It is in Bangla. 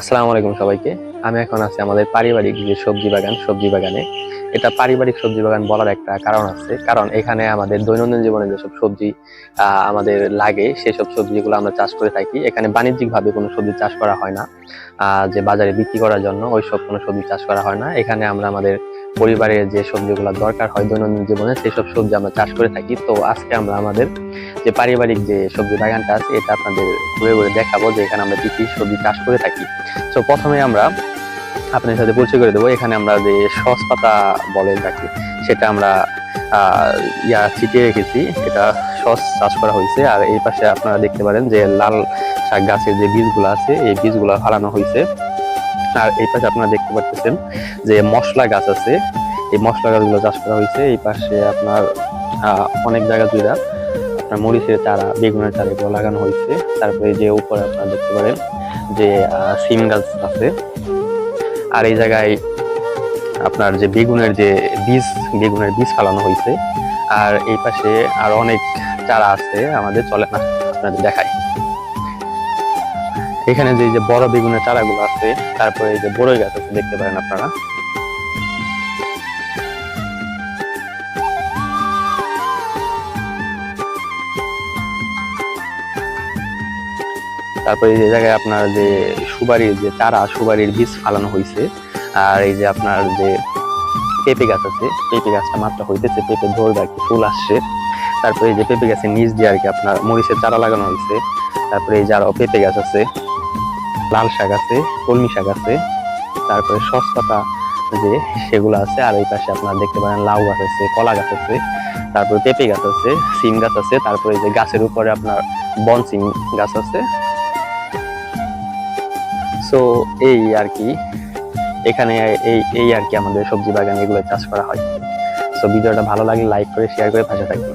আসসালামু আলাইকুম সবাইকে। আমি এখন আছি আমাদের পারিবারিক যে সবজি বাগান, সবজি বাগানে। এটা পারিবারিক সবজি বাগান বলার একটা কারণ আছে। কারণ এখানে আমাদের দৈনন্দিন জীবনে যেসব সবজি আমাদের লাগে, সেসব সবজিগুলো আমরা চাষ করে থাকি। এখানে বাণিজ্যিকভাবে কোনো সবজি চাষ করা হয় না। যে বাজারে বিক্রি করার জন্য ওই সব কোনো সবজি চাষ করা হয় না। এখানে আমরা আমাদের পরিবারের যে সবজিগুলো দরকার হয় দৈনন্দিন জীবনে, সেসব সবজি আমরা চাষ করে থাকি। তো আজকে আমরা আমাদের যে পারিবারিক যে সবজি বাগানটা আছে, এটা আপনাদের ঘুরে ঘুরে দেখাবো যে এখানে আমরা কি কি সবজি চাষ করে থাকি। তো প্রথমে আমরা আপনাদের সাথে পরিচয় করে দেবো। এখানে আমরা যে সস পাতা বলে যাকে, সেটা আমরা ইয়া ছিটিয়ে রেখেছি। এটা সস চাষ করা হয়েছে। আর এই পাশে আপনারা দেখতে পারেন যে লাল শাক গাছের যে বীজগুলো আছে, এই বীজগুলো ফালানো হয়েছে। আর এই পাশে আপনারা দেখতে পাচ্ছেন যে মশলা গাছ আছে। এই মশলা গাছগুলো চাষ করা হয়েছে। এই পাশে আপনার অনেক জায়গা জুড়ে আপনার মরিচের চারা, বেগুনের চারা এগুলো লাগানো হয়েছে। তারপরে যে উপরে আপনারা দেখতে পারেন যে সিম গাছ আছে। আর এই জায়গায় আপনার যে বেগুনের যে বীজ, বেগুনের বীজ ফালানো হয়েছে। আর এই পাশে আর অনেক চারা আছে। আমাদের চলে না, আপনাদের দেখাই। এখানে যে যে বড় বেগুনের চারাগুলো আছে, তারপরে এই যে বড়ই গাছ আছে, দেখতে পারেন আপনারা। তারপরে যে জায়গায় আপনার যে সুবারির যে চারা সুবারির বীজ ফালানো হয়েছে আর এই যে আপনার যে পেঁপে গাছ আছে, পেঁপে গাছটা মাত্র হইতেছে, পেঁপে ধরবে আর কি, ফুল আসছে। তারপরে এই যে পেঁপে গাছের নিচ দিয়ে আর কি আপনার মরিচের চারা লাগানো হয়েছে তারপরে এই যে আরও পেঁপে গাছ আছে। লাল শাক আছে, কলমি শাক আছে, তারপরে সস পাতা যে সেগুলো আছে, আর এই পাশে আপনার দেখতে পারেন লাউ গাছ আছে, কলা গাছ আছে, তারপরে পেঁপে গাছ আছে, সিম গাছ আছে, তারপরে যে গাছের উপরে আপনার বনসিম গাছ আছে। সো এই আর কি, এখানে এই এই আর কি আমাদের সবজি বাগান এগুলো চাষ করা হয়। সো ভিডিওটা ভালো লাগলে লাইক করে শেয়ার করে পাশে থাকবেন।